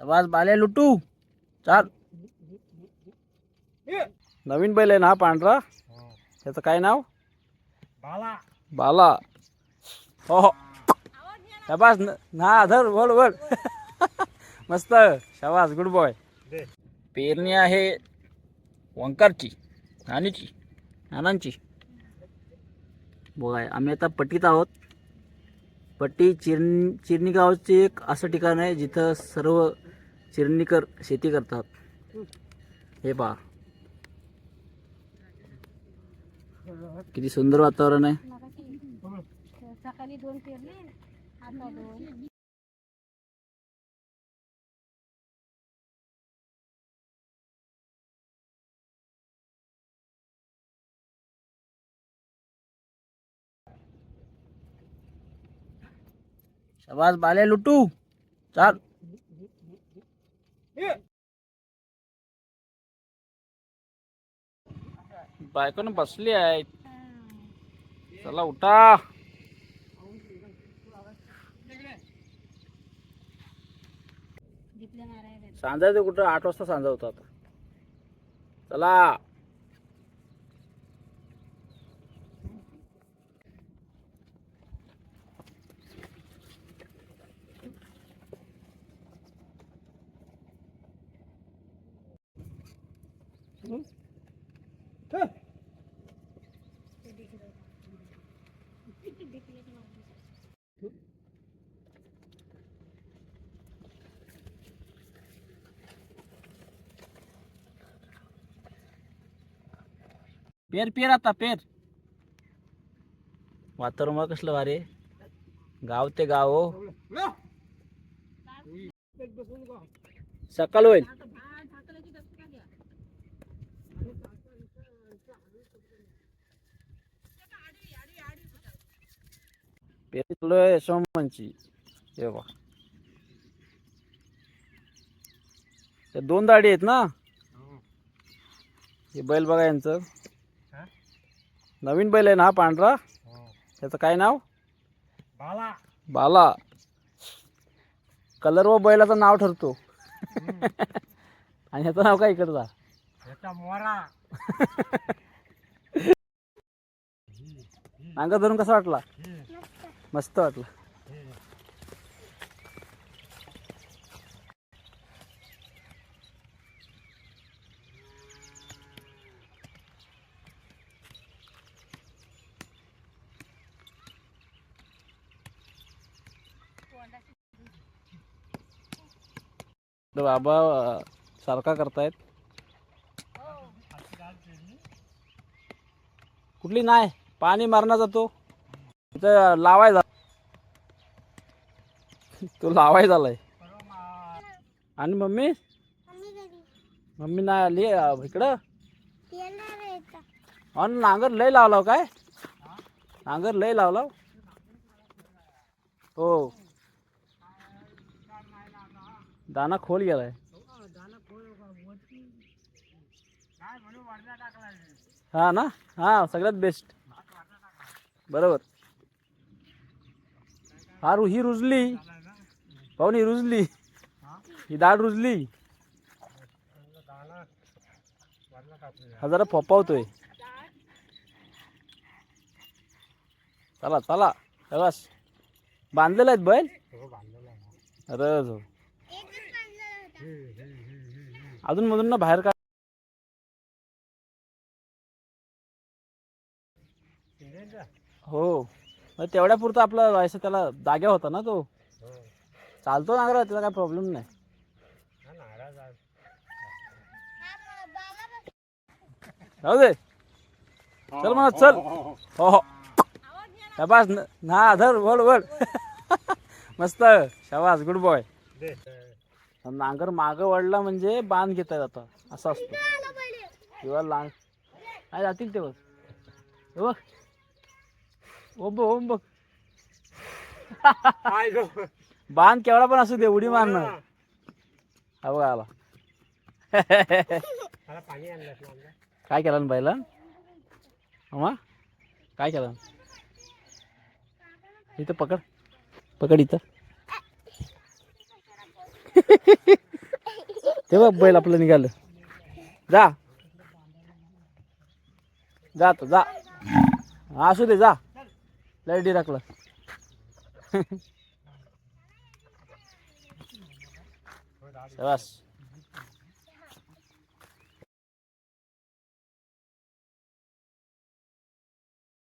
शबाज बाले लुटू. चाल. नवीन बैल आहे ना हा पांढरा? त्याचं काय नाव? बाला. बाला. हो हो. शबाज न- धर बोल बोल मस्त. शबाज गुड बॉय पेरणी आहे वंकारची नानीची नानांची. बघा आम्ही आता पट्टीत आहोत. पट्टी चिरणी चिरणी गावचे एक असं ठिकाण आहे जिथं सर्व चिरणीकर शेती करतात. हे पहा. किती सुंदर वातावरण आहे. सकाळी दोन बाले लुटू. चाल. बायकोनं बसली आहे. चला उठा. सांजायचं कुठं? आठ वाजता सांजा होता आता. चला. पेर पेर आता पेर. वातावरण कसलं भारी आहे. गाव ते गाव हो. सकाळ होईल. पेरी चालू आहे सोमवारची हे बघा ते दोन दाढी आहेत ना हे बैल बघा यांचं? नवीन बैल आहे ना पांढरा. त्याचं काय नाव बाला बाला कलर व बैलाचं नाव ठरतो आणि ह्याचं नाव काय इकडचा नांगर धरून कसा वाटला मस्त वाटलं. बाबा सारखा करतायत. कुठली नाही पाणी मारणार जातो इथं लावाय जा तो लावाय झालाय. आणि मम्मी? मम्मी नाही आली इकडं? आणि नांगर लय लावला काय? नांगर लय लावला हो. दाना खोल गेलाय. हा ना? हा सगळ्यात बेस्ट बरोबर. हा रु ही रुजली. पाहुणी रुजली. ही दाढ रुजली. हा जरा फोपावतोय. चला चला. रस बांधलेला आहेत बैल? रस हो. अजून मधून ना बाहेर का हो. म्हणजे मग तेवढ्या पुरतं आपला व्हायचं त्याला जाग्या होता ना तो. चालतो नांगरा त्याला काय प्रॉब्लेम नाही. जाऊ दे. चल म्हणा चल. हो हो. शबास न- ना धर बोल बोल मस्त. शबास गुड बॉय नांगर मागं वळला म्हणजे बांध घेता आता असं असतं. किंवा लांग काय जातील ते बघ. ओम बघ ओम बघ. काय गो? बांध केवढा पण असू दे उडी मारणं हा. बघा आला मला पाणी आणलं काय केलं ना बाईला? अमा काय केलं? इथं पकड पकड इथं. ते बघ बैल आपलं निघालं. जा. जा तो जा. हा, असू दे जा. लाइट टाकला. बस